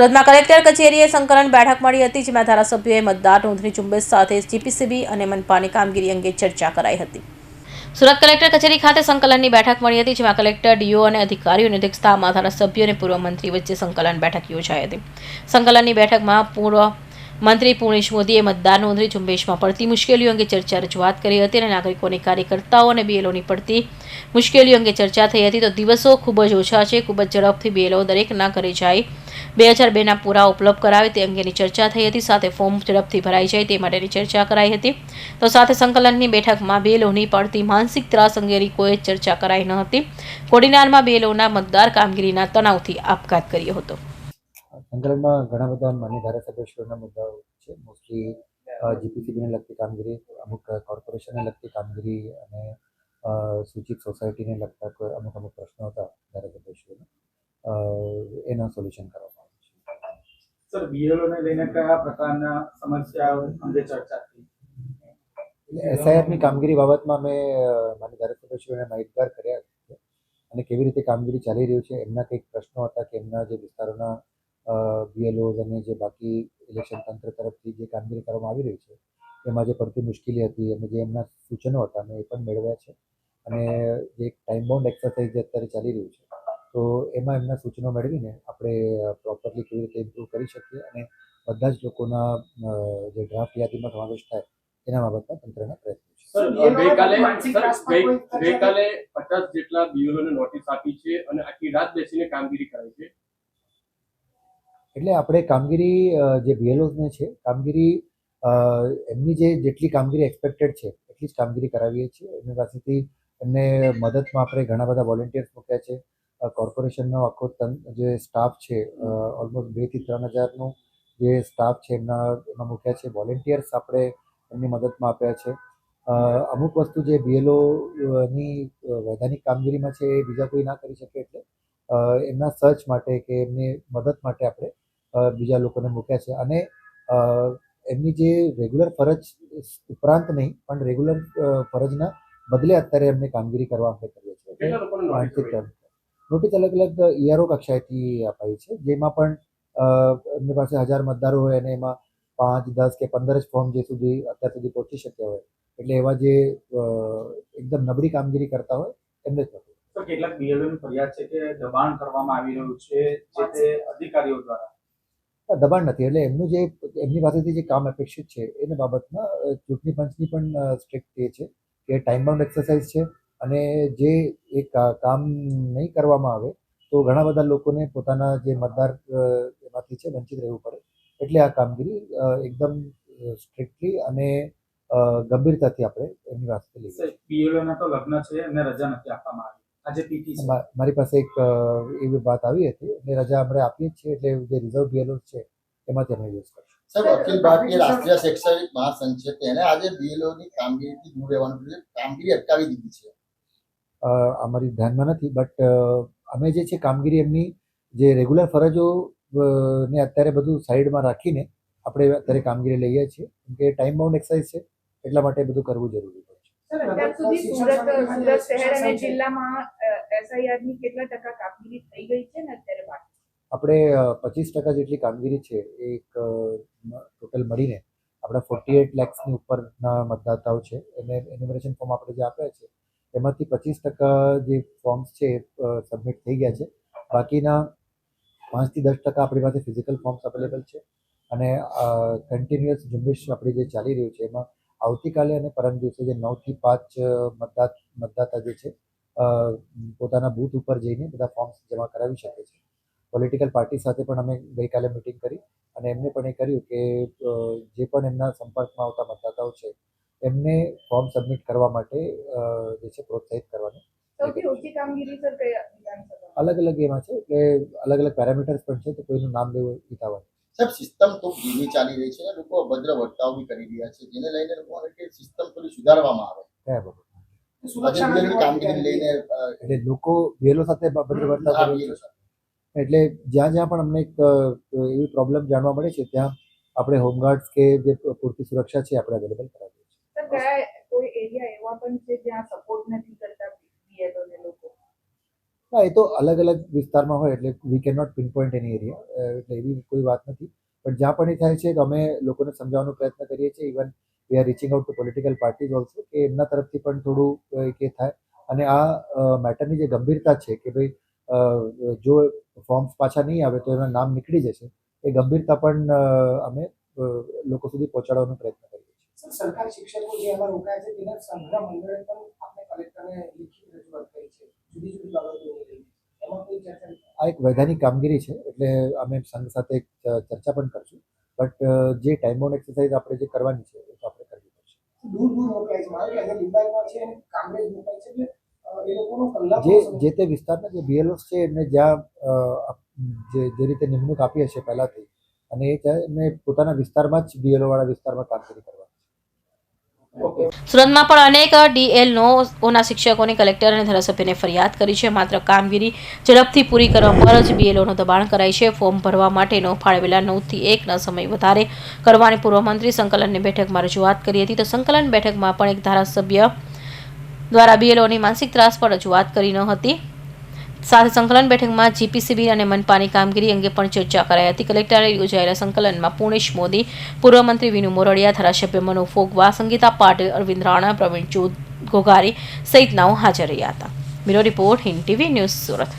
સુરતમાં કલેક્ટર કચેરીએ સંકલન બેઠક મળી હતી, જેમાં ધારાસભ્યોએ મતદાર નોંધણી ઝુંબેશ સાથે જીપીસીબી અને મનપાની કામગીરી અંગે ચર્ચા કરાઈ હતી. સુરત કલેક્ટર કચેરી ખાતે સંકલનની બેઠક મળી હતી, જેમાં કલેક્ટર, ડીઓ અને અધિકારીઓની અધ્યક્ષતામાં ધારાસભ્યો અને પૂર્વ મંત્રી વચ્ચે સંકલન બેઠક યોજાઈ હતી. સંકલનની બેઠકમાં પૂર્વ મંત્રી પૂર્ણેશ મોદીએ મતદાર નોંધણી ઝુંબેશમાં પડતી મુશ્કેલીઓ અંગે ચર્ચા રજૂઆત કરી હતી અને નાગરિકોની કાર્યકર્તાઓ અને બીએલઓની પડતી મુશ્કેલીઓ અંગે ચર્ચા થઈ હતી તો દિવસો ખૂબ જ ઓછા છે. ખૂબ જ ઝડપથી બેલો દરેકના ઘરે જાય. બે હજાર બેના પૂરા ઉપલબ્ધ કરાવે તે અંગેની ચર્ચા થઈ હતી. સાથે ફોર્મ ઝડપથી ભરાઈ જાય તે માટેની ચર્ચા કરાઈ હતી. તો સાથે સંકલનની બેઠકમાં બેલોની પડતી માનસિક ત્રાસ અંગેની કોઈ ચર્ચા કરાઈ ન હતી. કોડીનારમાં બેલોના મતદાર કામગીરીના તણાવથી આપઘાત કર્યો હતો. સંકલનમાં ઘણા બધા માન્ય ધારાસભ્યશ્રીઓના મુદ્દાઓ છે. મોસ્ટલી જીપીસીબીને લગતી કામગીરી, અમુક કોર્પોરેશનને લગતી કામગીરી અને સૂચિત સોસાયટીને લગતા કોઈ અમુક અમુક પ્રશ્નો હતા ધારાસભ્યશ્રીઓના એના સોલ્યુશન કરવામાં આવે છે. સર બીએલઓને લઈને કયા પ્રકારના સમસ્યાઓ અંગે ચર્ચા થઈ? એસઆઈઆરની કામગીરી બાબતમાં મેં મારી ધારાસભ્યશ્રીઓને માહિતગાર કર્યા છે અને કેવી રીતે કામગીરી ચાલી રહ્યું છે એમના કંઈક પ્રશ્નો હતા કે એમના જે વિસ્તારોના બીએલઓઝ અને જે બાકી ઇલેક્શન તંત્ર તરફથી જે કામગીરી કરવામાં આવી રહી છે એમાં જે પડતી મુશ્કેલી હતી અને જે એમના સૂચનો હતા મેં એ પણ મેળવ્યા છે. અને જે એક ટાઈમ બાઉન્ડ એક્સરસાઇઝ જે અત્યારે ચાલી રહ્યું છે તો એમાં એમના સૂચનો મેળવીને આપણે પ્રોપરલી કેવી રીતે ઇમ્પ્રૂવ કરી શકીએ અને બધા જ લોકોના જે ડ્રાફ્ટ યાદીમાં સમાવેશ થાય એના બાબતમાં તંત્રના પ્રયત્નો છે. ગઈકાલે પચાસ જેટલા બીઓને નોટિસ આપી છે અને આખી રાત બેસીને કામગીરી કરાઈ છે. એટલે આપણે કામગીરી જે બીએલઓને છે કામગીરી અ, એમની જે જેટલી કામગીરી એક્સપેક્ટેડ છે એટલી જ કામગીરી કરાવીએ છીએ. એમની પાસેથી એમને મદદમાં આપણે ઘણા બધા વોલેન્ટિયર્સ મૂક્યા છે. કોર્પોરેશનનો આખો જે સ્ટાફ છે ઓલમોસ્ટ બેથી ત્રણ હજારનું જે સ્ટાફ છે, એમના, એમાં મૂક્યા છે. વોલેન્ટિયર્સ આપણે એમની મદદમાં આપ્યા છે. અમુક વસ્તુ જે બીએલઓની વૈધાનિક કામગીરીમાં છે એ બીજા કોઈ ના કરી શકે એટલે એમના સર્ચ માટે કે એમની મદદ માટે આપણે બીજા લોકોને મૂક્યા છે. અને એમની જે રેગ્યુલર ફરજ ઉપરાંત નહીં, પણ રેગ્યુલર ફરજના બદલે અત્યારે એમને કામગીરી કરવા માટે કરીએ છીએ. નોટિસ અલગ અલગ ઈઆરઓ કક્ષાએથી અપાઈ છે જેમાં પણ એમની પાસે હજાર મતદારો હોય અને એમાં પાંચ દસ કે પંદર જ ફોર્મ જે સુધી અત્યાર સુધી પહોંચી શક્યા હોય. એટલે એવા જે એકદમ નબળી કામગીરી કરતા હોય એમને જ નથી કેટલાક BLO ફરિયાદ છે કે દબાણ કરવામાં આવી રહ્યું છે જે તે અધિકારીઓ દ્વારા? દબાણ નથી. એટલે એમનું જે એમની પાસેથી જે કામ અપેક્ષિત છે એને બાબતમાં ચૂંટણી પંચની પણ સ્ટ્રિક્ટ એ છે. કે ટાઈમ બાઉન્ડ એક્સરસાઇઝ છે અને જે એ કામ નહીં કરવામાં આવે તો ઘણા બધા લોકોને પોતાના જે મતદાર એમાંથી છે વંચિત રહેવું પડે. એટલે આ કામગીરી એકદમ સ્ટ્રિક્ટલી અને ગંભીરતાથી આપણે એમની વાત લઈએ. તો લગ્ન છે એમને રજા નથી આપવામાં આવી. આજે મારી પાસે એક એવી વાત આવી હતી. એટલે રજા આપણે આપીએ છીએ એટલે જે રિઝર્વ બીએલઓ છે એમાંથી અમે યુઝ કરશું. સાહેબ અખિલ ભારતીય રાષ્ટ્રીય શૈક્ષણિક મહાસંઘ છે તેને આજે બીએલઓની કામગીરીથી દૂર રહેવાનું કામગીરી અટકાવી દીધી છે. અ, અમારી ધ્યાનમાં નથી બટ અમે જે છે કામગીરી એમની જે રેગ્યુલર ફરજો ને અત્યારે બધું સાઈડમાં રાખીને આપણે અત્યારે કામગીરી લઈએ છીએ. કેમ કે ટાઈમ બાઉન્ડ એક્સરસાઇઝ છે એટલા માટે બધું કરવું જરૂરી પડે છે. અત્યાર સુધી સુરત સુરત શહેર અને જિલ્લામાં એસઆઈઆર કેટલા ટકા કામગીરી થઈ ગઈ છે ને અત્યારે બાકી? આપણે પચીસ ટકા જેટલી કામગીરી છે. એક ટોટલ મળીને આપણા ફોર્ટી એટ લેક્સની ઉપરના મતદાતાઓ છે. એને એન્યુમરેશન ફોર્મ આપણે જે આપ્યા છે, એમાંથી પચીસ ટકા જે ફોર્મ્સ છે એ સબમિટ થઈ ગયા છે. બાકીના પાંચથી દસ ટકા આપણી પાસે ફિઝિકલ ફોર્મ્સ અવેલેબલ છે. અને કન્ટિન્યુઅસ ઝુંબેશ આપણી જે ચાલી રહ્યું છે, એમાં આવતીકાલે અને પરમ દિવસે જે નવથી પાંચ મતદાત, મતદાતા જે છે પોતાના બૂથ ઉપર જઈને બધા ફોર્મ્સ જમા કરાવી શકે છે. પોલિટિકલ પાર્ટી સાથે પણ અમે ગઈકાલે મિટિંગ કરી અને એમને પણ એ કર્યું કે જે પણ એમના સંપર્કમાં આવતા મતદાતાઓ છે એમને ફોર્મ સબમિટ કરવા માટે જે છે પ્રોત્સાહિત કરવાનું. અલગ અલગ એમાં છે એટલે અલગ અલગ પેરામીટર્સ પણ છે તો કોઈનું નામ લેવું હિતાવન સાહેબ સિસ્ટમ તો ધીમી ચાલી રહી છે અને લોકો અભદ્ર વર્તાવ બી કરી રહ્યા છે જેને લઈને લોકો કે સિસ્ટમ થોડી સુધારવામાં આવે. કયા બાબત કામગીરી લઈને એટલે લોકો બેલો સાથે અભદ્ર વર્તાવ કરી રહ્યા છે એટલે જ્યાં જ્યાં પણ અમને એક એવી પ્રોબ્લેમ જાણવા મળે છે ત્યાં આપણે હોમગાર્ડ્સ કે જે પૂરતી સુરક્ષા છે આપણે અવેલેબલ કરાવીએ છીએ. કોઈ એરિયા એવા પણ છે જ્યાં સપોર્ટ નથી કરતા બીએલઓ લોકો? ના એ તો અલગ અલગ વિસ્તારમાં હોય એટલે we can not pinpoint any area એટલે એવી કોઈ વાત નથી. પણ જ્યાં પણ એ થાય છે તો અમે લોકોને સમજાવવાનો પ્રયત્ન કરીએ છીએ. Even we are reaching out to political parties also કે એમના તરફથી પણ થોડું કે થાય. અને આ મેટરની જે ગંભીરતા છે કે ભાઈ જો ફોર્મ્સ પાછા નહીં આવે તો એના નામ નીકળી જશે. એ ગંભીરતા પણ અમે લોકો સુધી પહોંચાડવાનો પ્રયત્ન કરીએ છીએ. સરકારી શિક્ષકો જે એમાં રોકાયા છે તેના સંઘના મંડળે પણ આપણે કલેક્ટરને લેખિત રજૂઆત કરી છે. જુદી જુદી બાબતોને લઈને એમાં કોઈ ચર્ચા નહીં. આ એક વૈધાનિક કામગીરી છે એટલે અમે સંઘ સાથે એક ચર્ચા પણ કરશું. બટ જે ટાઈમ બોન્ડ એક્સરસાઇઝ આપણે જે કરવાની છે એ તો આપણે કરવી પડશે. દૂર દૂર મોકલાય છે. મારે લિંબાયતમાં છે કામરેજ મોકલાય છે જે જે તે વિસ્તારના જે બીએલઓસ છે એમને જ્યાં જે જે રીતે નિમણૂક આપી હશે પહેલાંથી અને એ ત્યાં એમને પોતાના વિસ્તારમાં જ બીએલઓ વાળા વિસ્તારમાં કામગીરી કરવા સુરતમાં પણ અનેક ડીએલનો ઓના શિક્ષકોની કલેક્ટર અને ધારાસભ્યને ફરિયાદ કરી છે. માત્ર કામગીરી ઝડપથી પૂરી કરવા પર જ બીએલઓનું દબાણ કરાય છે. ફોર્મ ભરવા માટેનો ફાળવેલા નવથી એકના સમય વધારે કરવાની પૂર્વ મંત્રી સંકલનની બેઠકમાં રજૂઆત કરી હતી. તો સંકલન બેઠકમાં પણ એક ધારાસભ્ય દ્વારા બીએલઓની માનસિક ત્રાસ પર રજૂઆત કરી ન હતી. સાથે સંકલન બેઠકમાં જીપીસીબી અને મનપાની કામગીરી અંગે પણ ચર્ચા કરાઈ હતી. કલેક્ટરે યોજાયેલા સંકલનમાં પુણેશ મોદી, પૂર્વ મંત્રી વિનુ મોરડિયા, ધારાસભ્ય મનુ ફોગવા, સંગીતા પાટીલ, અરવિંદ રાણા, પ્રવીણ ઘોઘારી સહિતનાઓ હાજર રહ્યા હતા. Bureau report Hind TV news Surat.